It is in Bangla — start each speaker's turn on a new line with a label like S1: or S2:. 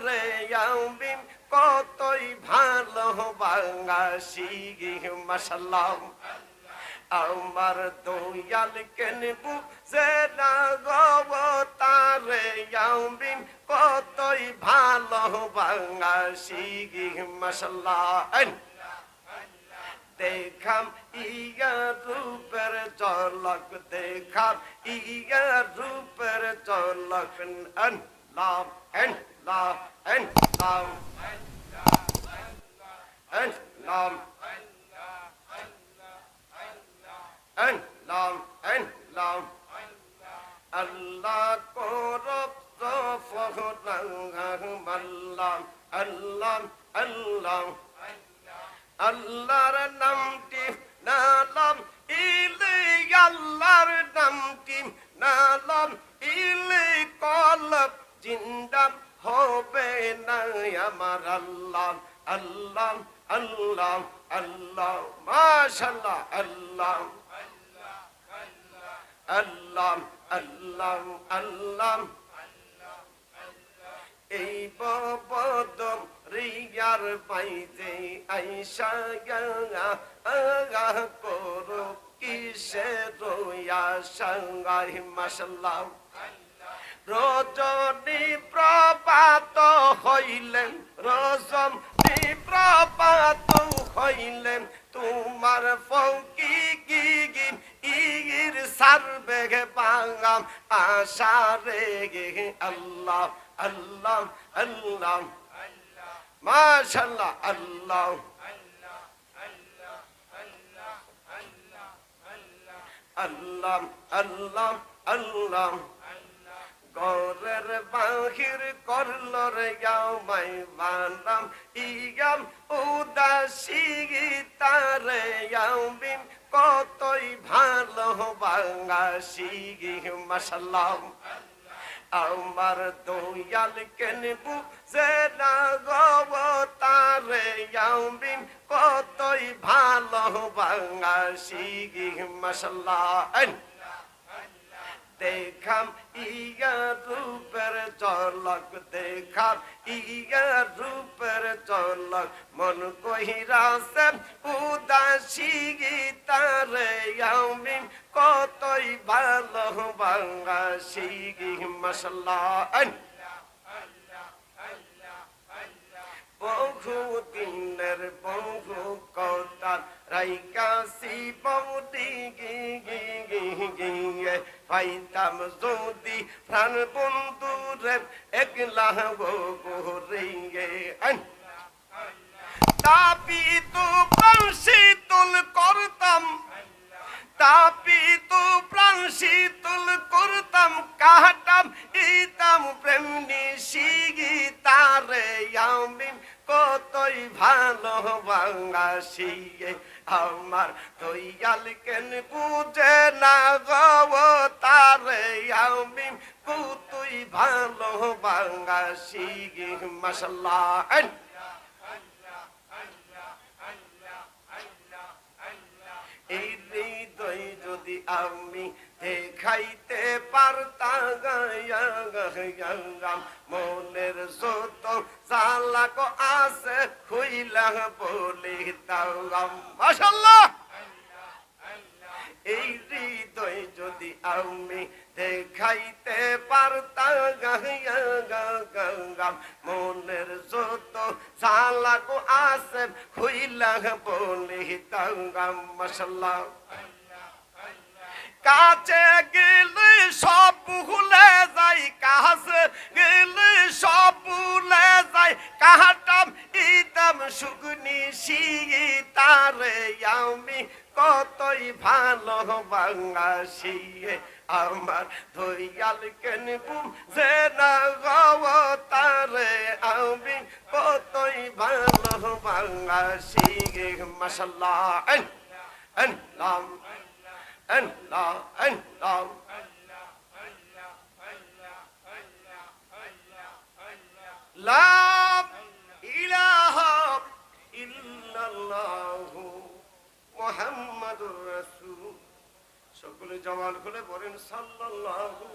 S1: তারে আমি কতই ভালো বাঙাসি মাসাল্লাহ আমার দয়াল কেন বুঝে না গব তারে আমি কতই ভালো বাঙাসি মাসাল্লাহ দেখাম ইয়া রূপের চলক দেখাম ইয়া রূপের চলক লাম আন লাম আন লাম আন লাম আন লাম আন লাম আল্লাহ করব সফর আল্লাহ আল্লাহ আল্লাহ আল্লাহর নামটি নালাম ইলে আল্লাহর নামটি নালাম ইলে কলব জিন্দাম হবে না আমার আল্লাহ আল্লাহ আল্লাহ আল্লাহ, মাশাল্লাহ, আল্লাহ আল্লাহ আল্লাহ আল্লাহ এই বদম রিয়ার পাইতে আইসা আগা করো কিসে রোয়া সঙ্গাই মাসাল্লাহ রজনী প্রপাত হইলেন রজনী প্রপাত হইলেন তোমার ফৌকি গি ইগির সারবে বাঙাম আশা রে আল্লাহ আল্লাহ আল্লাহ। মাশাল্লাহ, আল্লাহ। আল্লাহ আল্লাহ আল্লাহ। গরের বাহির করল রে মাই বানাম। ইয়াম উদাসী তারে ইয়ামিন, কতই ভালো বাঙাসি মাসাল্লাহ আমার দয়াল কেন বুঝে না গব তারে আমি কতই ভালো বাঙাসি মাসাল্লাহ দেখাম ইয়া রূপের চলক দেখাম ইয়া রূপের চলক। মন কহিরাছে, উদাসী তারে আমি কতই ভালো বাঙাসি মশলা। বহু দিনের বহু পাইতাম যদি প্রাণ বন্ধু রে একলা গো। রিয়ে তাপি তু প্রাণ শীতল করতাম, তাপি তু প্রাণ শীতল করতাম কাটাম ইতাম প্রেম নিশিগি তারে আমি কতই ভালো বাঙাসি আমার দয়াল কেন বুঝে না গব তারে? আমি কুতুই ভালো বাঙাসি মাসাল্লাহ এই হৃদয় যদি আমি দেখাইতে পারতাম মনের যত চালাক আছে, খুইলা বলি তাম মাসাল্লাহ এই হৃদয় যদি আমি দেখাইতে পারতাম মনের যত চালাক আছে, খুইলা বলি তাম মশাল্লাহ কাছে গেলে সব ভুলে যাই, কাছে গেলে সব ভুলে যাই। কাহাটাম ইতাম সুগনি তারে আমি কতই ভালো বাঙাসি আমার ধৈয়াল কেন বুম যে না তারে, আমি কতই ভালো বাঙাসি মাসাল্লাহ লাম। Allah, Allah. لا إله إلا الله محمد رسول সকলে জওয়ান খুলে বলেন সাল্লাল্লাহু